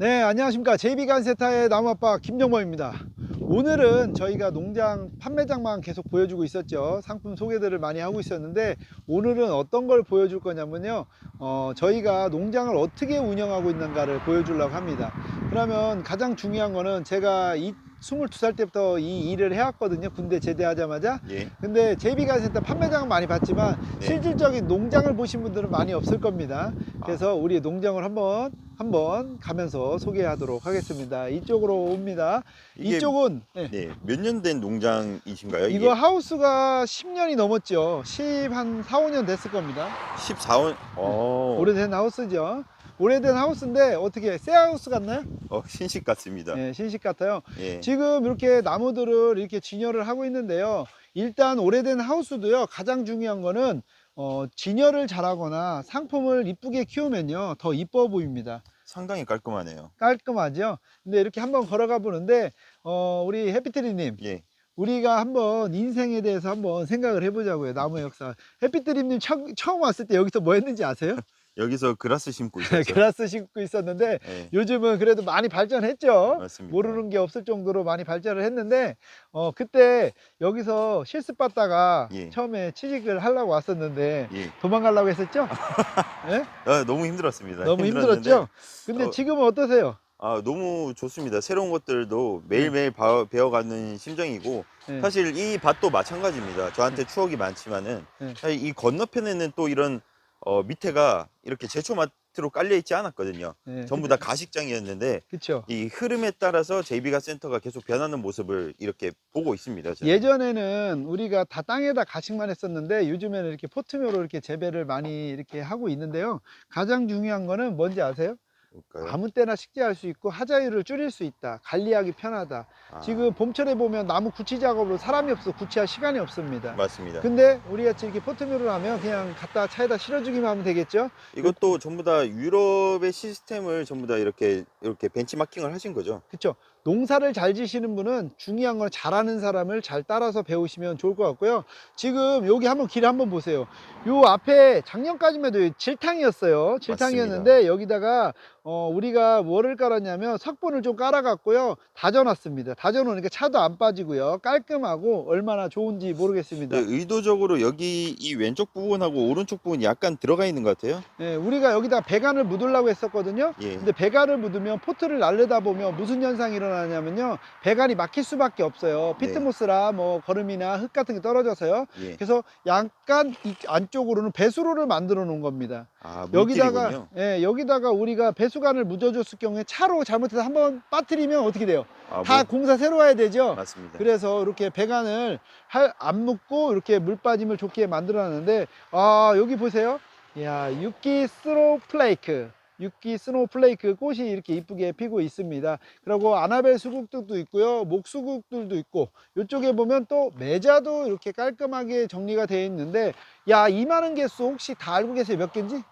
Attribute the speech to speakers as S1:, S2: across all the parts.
S1: 네, 안녕하십니까. JB간세타의 나무아빠 김정범입니다. 오늘은 저희가 농장 판매장만 계속 보여주고 있었죠. 상품 소개들을 많이 하고 있었는데 오늘은 어떤 걸 보여줄 거냐면요. 어, 저희가 농장을 어떻게 운영하고 있는가를 보여주려고 합니다. 그러면 가장 중요한 거는 제가 이 22살 때부터 이 일을 해왔거든요. 군대 제대하자마자.
S2: 예.
S1: 근데 JB간센터 판매장은 많이 봤지만
S2: 네.
S1: 실질적인 농장을 보신 분들은 많이 없을 겁니다. 그래서 우리 농장을 한번 한번 가면서 소개하도록 하겠습니다. 이쪽으로 옵니다.
S2: 이게
S1: 이쪽은 네.
S2: 네, 몇 년 된 농장이신가요? 이게
S1: 이거 하우스가 10년이 넘었죠. 10 한 4, 5년 됐을 겁니다.
S2: 14원. 어.
S1: 오래된 하우스죠. 오래된 하우스인데 어떻게 새 하우스 같나요?
S2: 어, 신식 같습니다.
S1: 네, 신식 같아요.
S2: 예.
S1: 지금 이렇게 나무들을 이렇게 진열을 하고 있는데요. 일단 오래된 하우스도요. 가장 중요한 거는 어, 진열을 잘하거나 상품을 이쁘게 키우면요. 더 이뻐 보입니다.
S2: 상당히 깔끔하네요.
S1: 깔끔하죠. 근데 이렇게 한번 걸어가 보는데 어, 우리 해피트리님
S2: 예.
S1: 우리가 한번 인생에 대해서 한번 생각을 해보자고요. 나무의 역사. 해피트리님 처, 처음 왔을 때 여기서 뭐 했는지 아세요?
S2: 여기서 그라스 심고 있었죠.
S1: 그라스 심고 있었는데
S2: 예.
S1: 요즘은 그래도 많이 발전했죠.
S2: 맞습니다.
S1: 모르는 게 없을 정도로 많이 발전을 했는데 어 그때 여기서 실습 받다가
S2: 예.
S1: 처음에 취직을 하려고 왔었는데
S2: 예.
S1: 도망가려고 했었죠? 예?
S2: 아, 너무 힘들었습니다.
S1: 너무
S2: 힘들었는데,
S1: 힘들었죠? 근데
S2: 어,
S1: 지금은 어떠세요?
S2: 아, 너무 좋습니다. 새로운 것들도 매일매일 바- 배워가는 심정이고
S1: 예.
S2: 사실 이 밭도 마찬가지입니다. 저한테 추억이 많지만은
S1: 네.
S2: 사실 이 건너편에는 또 이런 어, 밑에가 이렇게 제초마트로 깔려 있지 않았거든요.
S1: 예,
S2: 전부 다 가식장이었는데
S1: 그렇죠.
S2: 이 흐름에 따라서 JB가 센터가 계속 변하는 모습을 이렇게 보고 있습니다. 저는.
S1: 예전에는 우리가 다 땅에다 가식만 했었는데 요즘에는 이렇게 포트묘로 이렇게 재배를 많이 이렇게 하고 있는데요. 가장 중요한 거는 뭔지 아세요?
S2: 볼까요?
S1: 아무 때나 식재할 수 있고 하자율을 줄일 수 있다. 관리하기 편하다.
S2: 아,
S1: 지금 봄철에 보면 나무 구치 작업으로 사람이 없어 구치할 시간이 없습니다.
S2: 맞습니다.
S1: 근데 우리 같이 이렇게 포트묘를 하면 그냥 갖다 차에다 실어주기만 하면 되겠죠?
S2: 이것도 전부 다 유럽의 시스템을 전부 다 이렇게 이렇게 벤치마킹을 하신 거죠.
S1: 그쵸? 농사를 잘 지시는 분은 중요한 건 잘하는 사람을 잘 따라서 배우시면 좋을 것 같고요. 지금 여기 한번 길 한번 보세요. 요 앞에 작년까지만 해도 질탕이었어요. 질탕이었는데 여기다가 어, 우리가 뭐를 깔았냐면 석분을 좀 깔아갖고요. 다져놨습니다. 다져놓으니까 차도 안 빠지고요. 깔끔하고 얼마나 좋은지 모르겠습니다.
S2: 네, 의도적으로 여기 이 왼쪽 부분하고 오른쪽 부분이 약간 들어가 있는 것 같아요.
S1: 예, 우리가 여기다 배관을 묻으려고 했었거든요.
S2: 예.
S1: 근데 배관을 묻으면 포트를 날르다 보면 무슨 현상이 일어나냐면요. 배관이 막힐 수밖에 없어요.
S2: 네.
S1: 피트모스라 뭐 거름이나 흙 같은 게 떨어져서요.
S2: 예.
S1: 그래서 약간 이 안쪽으로는 배수로를 만들어 놓은 겁니다.
S2: 아,
S1: 여기다가. 예, 여기다가 우리가 배 수관을 묻어줬을 경우에 차로 잘못해서 한번 빠뜨리면 어떻게 돼요?
S2: 아,
S1: 다
S2: 뭐-
S1: 공사 새로 와야 되죠.
S2: 맞습니다.
S1: 그래서 이렇게 배관을 할, 안 묶고 이렇게 물 빠짐을 좋게 만들어 놨는데 아 여기 보세요. 야 육기 스노우 플레이크. 육기 스노우 플레이크 꽃이 이렇게 이쁘게 피고 있습니다. 그리고 아나벨 수국들도 있고요. 목수국들도 있고 이쪽에 보면 또 매자도 이렇게 깔끔하게 정리가 되어 있는데 야 이 많은 개수 혹시 다 알고 계세요? 몇 개인지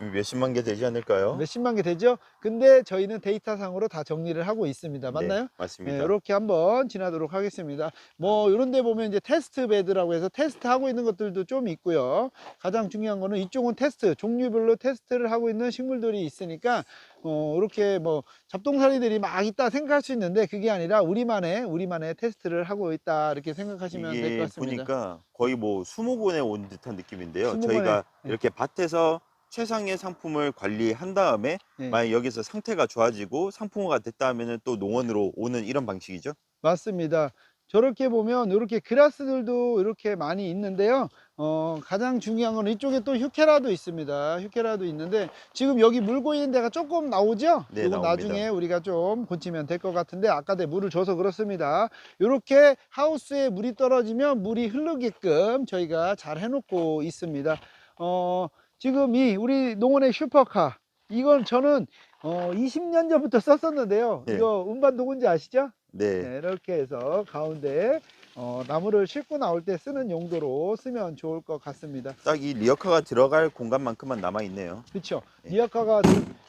S2: 지금 몇십만 개 되지 않을까요?
S1: 몇십만 개 되죠 근데 저희는 데이터상으로 다 정리를 하고 있습니다 맞나요?
S2: 네, 맞습니다.
S1: 네, 이렇게 한번 지나도록 하겠습니다. 뭐 이런 데 보면 이제 테스트 베드라고 해서 테스트 하고 있는 것들도 좀 있고요. 가장 중요한 거는 이쪽은 테스트, 종류별로 테스트를 하고 있는 식물들이 있으니까 어 이렇게 뭐 잡동사니들이 막 있다 생각할 수 있는데 그게 아니라 우리만의 우리만의 테스트를 하고 있다 이렇게 생각하시면 될 것 같습니다.
S2: 보니까 거의 뭐 수목원에 온 듯한 느낌인데요.
S1: 수목원에,
S2: 저희가
S1: 네.
S2: 이렇게 밭에서 최상의 상품을 관리한 다음에
S1: 네.
S2: 만약 여기서 상태가 좋아지고 상품화가 됐다 하면은 또 농원으로 오는 이런 방식이죠.
S1: 맞습니다. 저렇게 보면 이렇게 그라스들도 이렇게 많이 있는데요. 어, 가장 중요한 건 이쪽에 또 휴케라도 있습니다. 휴케라도 있는데 지금 여기 물고 있는 데가 조금 나오죠?
S2: 네,
S1: 이건
S2: 나옵니다.
S1: 나중에 우리가 좀 고치면 될 것 같은데 아까 내 물을 줘서 그렇습니다. 이렇게 하우스에 물이 떨어지면 물이 흐르게끔 저희가 잘 해놓고 있습니다. 어, 지금 이 우리 농원의 슈퍼카 이건 저는 어, 20년 전부터 썼었는데요.
S2: 네.
S1: 이거 운반 도구인지 아시죠?
S2: 네.
S1: 네, 이렇게 해서 가운데 어, 나무를 싣고 나올 때 쓰는 용도로 쓰면 좋을 것 같습니다.
S2: 딱 이 리어카가 들어갈 공간만큼만 남아 있네요.
S1: 그렇죠.
S2: 네.
S1: 리아카가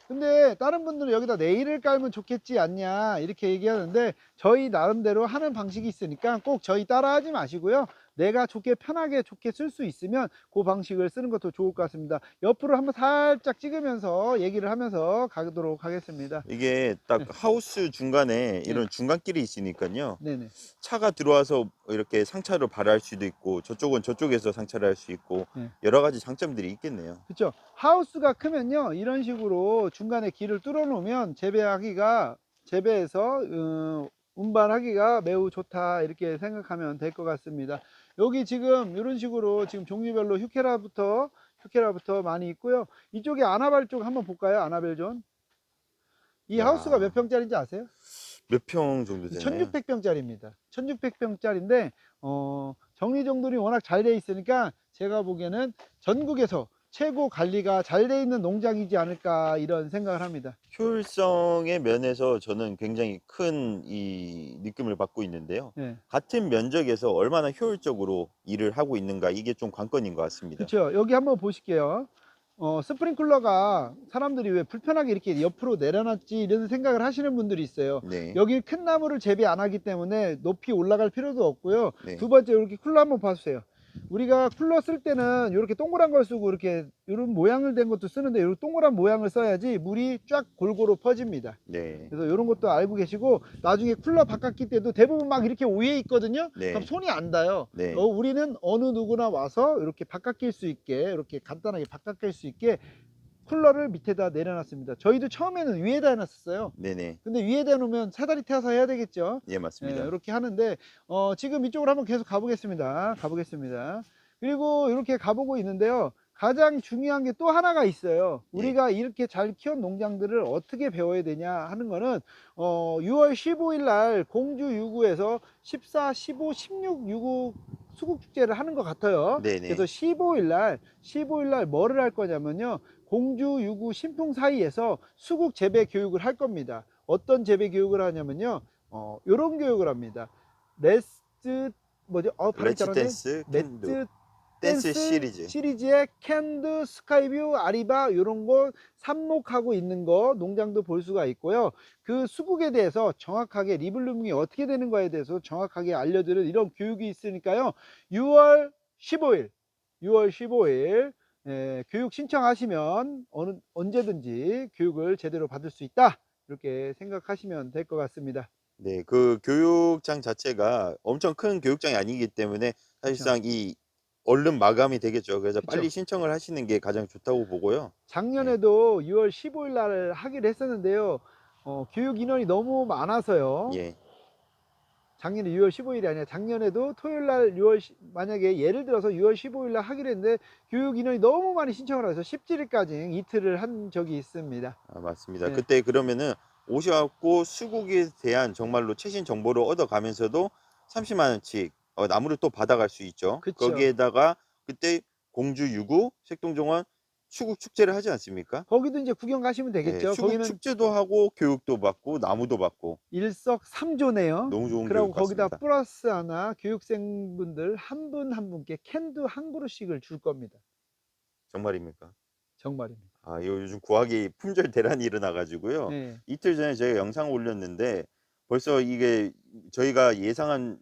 S1: 근데 다른 분들은 여기다 네일을 깔면 좋겠지 않냐 이렇게 얘기하는데 저희 나름대로 하는 방식이 있으니까 꼭 저희 따라 하지 마시고요. 내가 좋게 편하게 좋게 쓸 수 있으면 그 방식을 쓰는 것도 좋을 것 같습니다. 옆으로 한번 살짝 찍으면서 얘기를 하면서 가도록 하겠습니다.
S2: 이게 딱
S1: 네.
S2: 하우스 중간에 이런 중간길이 있으니까요.
S1: 네네.
S2: 차가 들어와서 이렇게 상차로 발할 수도 있고 저쪽은 저쪽에서 상차를 할 수 있고
S1: 네.
S2: 여러 가지 장점들이 있겠네요.
S1: 그렇죠. 하우스가 크면요, 이런 식으로 중간에 길을 뚫어 놓으면 재배하기가 재배해서 어, 운반하기가 매우 좋다 이렇게 생각하면 될 것 같습니다. 여기 지금 이런 식으로 지금 종류별로 휴케라부터 휴케라부터 많이 있고요. 이쪽에 아나벨 쪽 한번 볼까요? 아나벨 존. 이
S2: 야.
S1: 하우스가 몇 평짜리인지 아세요?
S2: 몇 평 정도 되나요?
S1: 1600평짜리입니다. 1600평짜리인데 어, 정리정돈이 워낙 잘 돼 있으니까 제가 보기에는 전국에서 최고 관리가 잘 돼 있는 농장이지 않을까 이런 생각을 합니다.
S2: 효율성의 면에서 저는 굉장히 큰 이 느낌을 받고 있는데요.
S1: 네.
S2: 같은 면적에서 얼마나 효율적으로 일을 하고 있는가 이게 좀 관건인 것 같습니다.
S1: 그렇죠. 여기 한번 보실게요. 어, 스프링클러가 사람들이 왜 불편하게 이렇게 옆으로 내려놨지 이런 생각을 하시는 분들이 있어요.
S2: 네.
S1: 여기 큰 나무를 재배 안 하기 때문에 높이 올라갈 필요도 없고요.
S2: 네.
S1: 두 번째 이렇게 쿨러 한번 봐주세요. 우리가 쿨러 쓸 때는 이렇게 동그란 걸 쓰고 이렇게 이런 모양을 된 것도 쓰는데 이렇게 동그란 모양을 써야지 물이 쫙 골고루 퍼집니다.
S2: 네.
S1: 그래서 이런 것도 알고 계시고 나중에 쿨러 바꿨기 때도 대부분 막 이렇게 위에 있거든요.
S2: 네.
S1: 그럼 손이 안 닿아요.
S2: 네.
S1: 어, 우리는 어느 누구나 와서 이렇게 바깥낄 수 있게 이렇게 간단하게 바깥낄 수 있게 쿨러를 밑에다 내려놨습니다. 저희도 처음에는 위에다 해놨었어요.
S2: 네네.
S1: 근데 위에다 놓으면 사다리 태워서 해야 되겠죠.
S2: 예, 맞습니다.
S1: 네, 이렇게 하는데 어, 지금 이쪽으로 한번 계속 가보겠습니다. 가보겠습니다. 그리고 이렇게 가보고 있는데요. 가장 중요한 게 또 하나가 있어요.
S2: 예.
S1: 우리가 이렇게 잘 키운 농장들을 어떻게 배워야 되냐 하는 거는 어, 6월 15일 날 공주 유구에서 14, 15, 16 유구 수국 축제를 하는 것 같아요.
S2: 네네.
S1: 그래서 15일 날 15일 날 뭐를 할 거냐면요. 공주 유구 신풍 사이에서 수국 재배 교육을 할 겁니다. 어떤 재배 교육을 하냐면요. 어, 요런 교육을 합니다. 레스 뭐죠? 어, 발음 잘하네.
S2: 댄스,
S1: 레츠
S2: 댄스 시리즈.
S1: 시리즈의 캔드, 스카이뷰, 아리바 이런 거 삽목하고 있는 거 농장도 볼 수가 있고요. 그 수국에 대해서 정확하게 리블루밍이 어떻게 되는 거에 대해서 정확하게 알려드릴 이런 교육이 있으니까요. 6월 15일, 6월 15일 예, 교육 신청하시면 어느 언제든지 교육을 제대로 받을 수 있다 이렇게 생각하시면 될 것 같습니다.
S2: 네, 그 교육장 자체가 엄청 큰 교육장이 아니기 때문에 사실상 이 얼른 마감이 되겠죠. 그래서
S1: 그쵸.
S2: 빨리 신청을 하시는 게 가장 좋다고 보고요.
S1: 작년에도 6월 15일 날 하기로 했었는데요. 어, 교육 인원이 너무 많아서요.
S2: 예,
S1: 작년에 6월 15일이 아니라 작년에도 토요일 날 6월 시- 만약에 예를 들어서 6월 15일 날 하기로 했는데 교육 인원이 너무 많이 신청을 해서 17일까지 이틀을 한 적이 있습니다.
S2: 아, 맞습니다.
S1: 네.
S2: 그때 그러면은 오셔갖고 수국에 대한 정말로 최신 정보를 얻어가면서도 30만 원씩 어, 나무를 또 받아갈 수 있죠.
S1: 그쵸.
S2: 거기에다가 그때 공주 유구 색동정원 수국 축제를 하지 않습니까?
S1: 거기도 이제 구경 가시면
S2: 네,
S1: 되겠죠.
S2: 수국
S1: 거기는
S2: 축제도 하고 교육도 받고 나무도 받고
S1: 일석 삼조네요.
S2: 너무 좋은
S1: 그리고
S2: 교육
S1: 거기다
S2: 같습니다.
S1: 플러스 하나 교육생분들 한 분 한 분께 캔도 한 그릇씩을 줄 겁니다.
S2: 정말입니까?
S1: 정말입니다.
S2: 아, 요- 요즘 구하기 품절 대란이 일어나가지고요.
S1: 네.
S2: 이틀 전에 저희가 영상 올렸는데 벌써 이게 저희가 예상한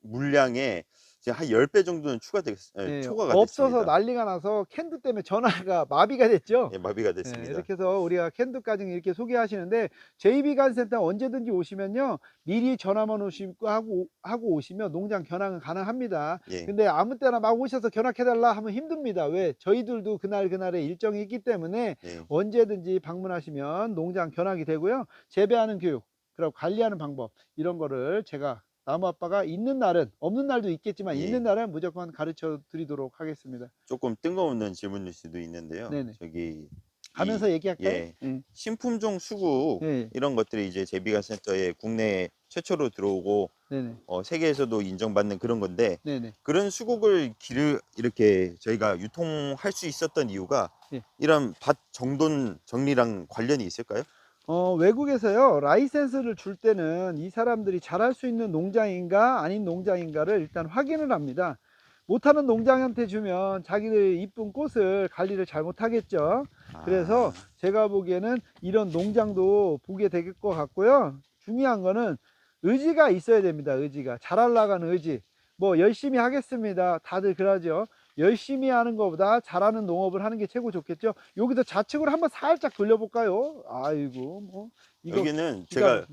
S2: 물량에 이제 한 10배 정도는 추가됐, 예,
S1: 네,
S2: 초과가
S1: 없어서
S2: 됐습니다.
S1: 난리가 나서 캔도 때문에 전화가 마비가 됐죠.
S2: 예, 마비가
S1: 네,
S2: 됐습니다.
S1: 이렇게 해서 우리가 캔드까지 이렇게 소개하시는데 JB간센터 언제든지 오시면요 미리 전화만 오시고 하고 하고 오시면 농장 견학은 가능합니다.
S2: 예,
S1: 근데 아무 때나 막 오셔서 견학해 달라 하면 힘듭니다. 왜 저희들도 그날 그날의 일정이 있기 때문에
S2: 예,
S1: 언제든지 방문하시면 농장 견학이 되고요 재배하는 교육 그리고 관리하는 방법 이런 거를 제가 나무 아빠가 있는 날은 없는 날도 있겠지만
S2: 예.
S1: 있는 날은 무조건 가르쳐 드리도록 하겠습니다.
S2: 조금 뜬금없는 질문일 수도 있는데요.
S1: 네네.
S2: 저기
S1: 가면서
S2: 이
S1: 얘기할까요?
S2: 예.
S1: 예.
S2: 신품종 수국
S1: 예.
S2: 이런 것들이 이제 제비가 센터에 국내에 최초로 들어오고
S1: 네네.
S2: 어, 세계에서도 인정받는 그런 건데
S1: 네네.
S2: 그런 수국을 기르 이렇게 저희가 유통할 수 있었던 이유가
S1: 예.
S2: 이런 밭 정돈 정리랑 관련이 있을까요?
S1: 어, 외국에서요, 라이센스를 줄 때는 이 사람들이 잘할 수 있는 농장인가 아닌 농장인가를 일단 확인을 합니다. 못하는 농장한테 주면 자기들 이쁜 꽃을 관리를 잘 못하겠죠. 그래서
S2: 아,
S1: 제가 보기에는 이런 농장도 보게 될 것 같고요. 중요한 거는 의지가 있어야 됩니다. 의지가. 잘하려고 하는 의지. 뭐 열심히 하겠습니다. 다들 그러죠. 열심히 하는 것보다 잘하는 농업을 하는 게 최고 좋겠죠. 여기도 좌측으로 한번 살짝 돌려볼까요? 아이고 뭐 이거
S2: 여기는 제가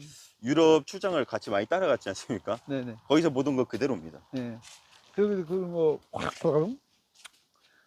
S2: 유럽 출장을 같이 많이 따라갔지 않습니까?
S1: 네네
S2: 거기서 보던 거 그대로입니다.
S1: 네. 그, 그, 뭐, 확 돌아가면?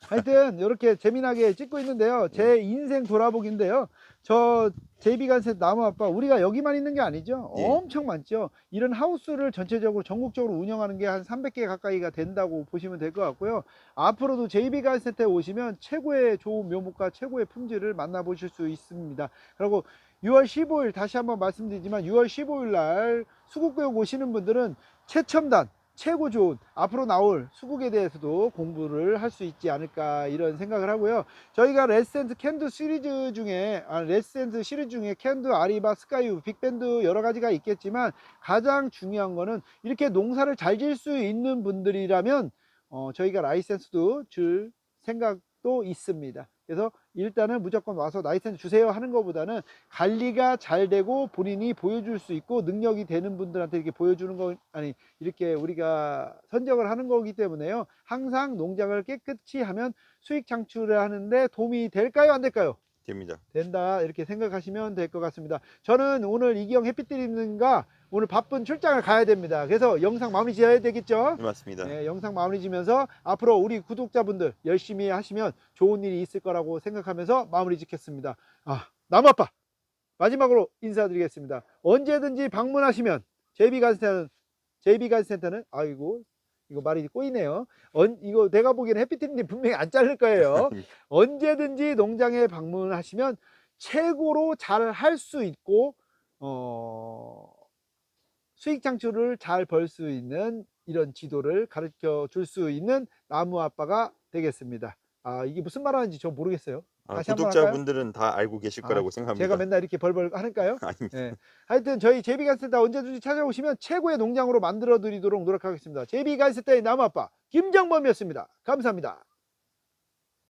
S1: 하여튼, 이렇게 재미나게 찍고 있는데요. 제 인생 돌아보기인데요. 저, 제이비간셋 나무 아빠, 우리가 여기만 있는 게 아니죠.
S2: 예.
S1: 엄청 많죠. 이런 하우스를 전체적으로 전국적으로 운영하는 게 한 300개 가까이가 된다고 보시면 될 것 같고요. 앞으로도 제이비간셋에 오시면 최고의 좋은 묘목과 최고의 품질을 만나보실 수 있습니다. 그리고 6월 15일, 다시 한번 말씀드리지만 6월 15일 날 수국교육 오시는 분들은 최첨단, 최고 좋은 앞으로 나올 수국에 대해서도 공부를 할 수 있지 않을까 이런 생각을 하고요. 저희가 레센트 캔드 시리즈 중에 아, 레센트 시리즈 중에 캔드, 아리바, 스카이우, 빅밴드 여러 가지가 있겠지만 가장 중요한 거는 이렇게 농사를 잘 지을 수 있는 분들이라면 어, 저희가 라이센스도 줄 생각도 있습니다. 그래서 일단은 무조건 와서 라이센스 주세요 하는 것보다는 관리가 잘 되고 본인이 보여줄 수 있고 능력이 되는 분들한테 이렇게 보여주는 거 아니 이렇게 우리가 선정을 하는 거기 때문에요. 항상 농장을 깨끗이 하면 수익 창출을 하는데 도움이 될까요? 안 될까요?
S2: 됩니다.
S1: 된다 이렇게 생각하시면 될 것 같습니다. 저는 오늘 이기영 해피드림과 오늘 바쁜 출장을 가야 됩니다. 그래서 영상 마무리 지어야 되겠죠?
S2: 네, 맞습니다.
S1: 네, 영상 마무리 지면서 앞으로 우리 구독자분들 열심히 하시면 좋은 일이 있을 거라고 생각하면서 마무리 짓겠습니다. 아, 남아빠 마지막으로 인사드리겠습니다. 언제든지 방문하시면 JB가스센터는 JB가스센터는 아이고 이거 말이 꼬이네요. 언, 이거 내가 보기에는 해피팀님 분명히 안 자를 거예요. 언제든지 농장에 방문하시면 최고로 잘 할 수 있고 어, 수익 창출을 잘 벌 수 있는 이런 지도를 가르쳐 줄 수 있는 나무 아빠가 되겠습니다. 아 이게 무슨 말 하는지 저 모르겠어요.
S2: 아,
S1: 다시
S2: 구독자분들은 다 알고 계실
S1: 아,
S2: 거라고 생각합니다.
S1: 제가 맨날 이렇게 벌벌 하니까요.
S2: 아닙니다.
S1: 예. 하여튼 저희 제비간센터 언제든지 찾아오시면 최고의 농장으로 만들어 드리도록 노력하겠습니다. 제비간센터의 나무 아빠 김정범이었습니다. 감사합니다.